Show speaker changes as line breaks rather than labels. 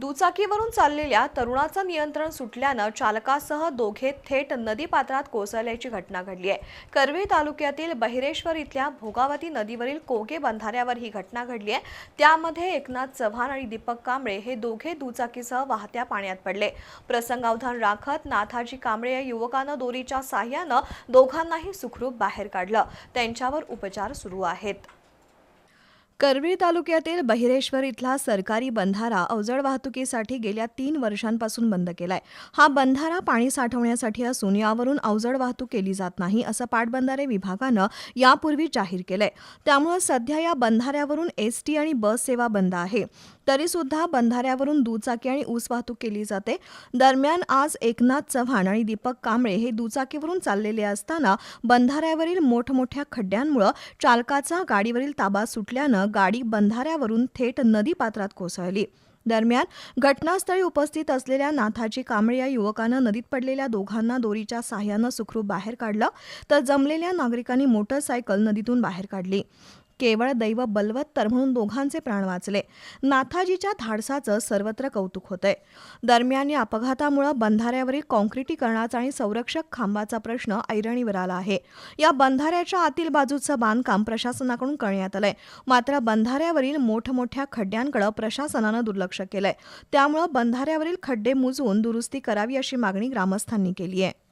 दुचाकीवरून चाललेल्या तरुणाचं नियंत्रण सुटल्यानं चालकासह दोघे थेट नदी पात्रात कोसळल्याची घटना घडली आहे. करवी तालुक्यातील बहिरेश्वर इथल्या भोगावती नदीवरील कोगे बंधाऱ्यावर ही घटना घडली आहे. त्यामध्ये एकनाथ चव्हाण आणि दीपक कांबळे हे दोघे दुचाकीसह वाहत्या पाण्यात पडले. प्रसंगावधान राखत नाथाजी कांबळे या युवकानं दोरीच्या साह्यानं दोघांनाही सुखरूप बाहेर काढलं. त्यांच्यावर उपचार सुरू आहेत. करवीर तालुक्यातील बहिरेश्वर इथला सरकारी बंधारा अवजड वाहतुकीसाठी गेल्या तीन वर्षांपासून बंद केलाय. हा बंधारा पाणी साठवण्यासाठी असून यावरून अवजड वाहतूक केली जात नाही असं पाटबंधारे विभागानं यापूर्वी जाहीर केलंय. त्यामुळे सध्या या बंधाऱ्यावरून एस टी आणि बस सेवा बंद आहे. तरीसुद्धा बंधाऱ्यावरून दुचाकी आणि ऊस वाहतूक केली जाते. दरम्यान आज एकनाथ चव्हाण आणि दीपक कांबळे हे दुचाकीवरून चाललेले असताना बंधाऱ्यावरील मोठमोठ्या खड्ड्यांमुळे चालकाचा गाडीवरील ताबा सुटल्यानं गाडी बंधाऱ्यावरून थेट नदी पात्रात कोसळली. दरम्यान घटनास्थळी उपस्थित असलेल्या नाथाची कांबळे या युवकानं नदीत पडलेल्या दोघांना दोरीच्या साह्यानं सुखरूप बाहेर काढलं तर जमलेल्या नागरिकांनी मोटरसायकल नदीतून बाहेर काढली. केवळ दैव बलवत्तर म्हणून दोघांचे प्राण वाचले. नाथाजीच्या धाडसाचं सर्वत्र कौतुक होतंय. दरम्यान या अपघातामुळे बंधाऱ्यावरील कॉन्क्रिटीकरणाचा आणि संरक्षक खांबाचा प्रश्न ऐरणीवर आला आहे. या बंधाऱ्याच्या आतील बाजूचं बांधकाम प्रशासनाकडून करण्यात आलंय. मात्र बंधाऱ्यावरील मोठमोठ्या खड्ड्यांकडे प्रशासनानं दुर्लक्ष केलंय. त्यामुळे बंधाऱ्यावरील खड्डे मुजवून दुरुस्ती करावी अशी मागणी ग्रामस्थांनी केली आहे.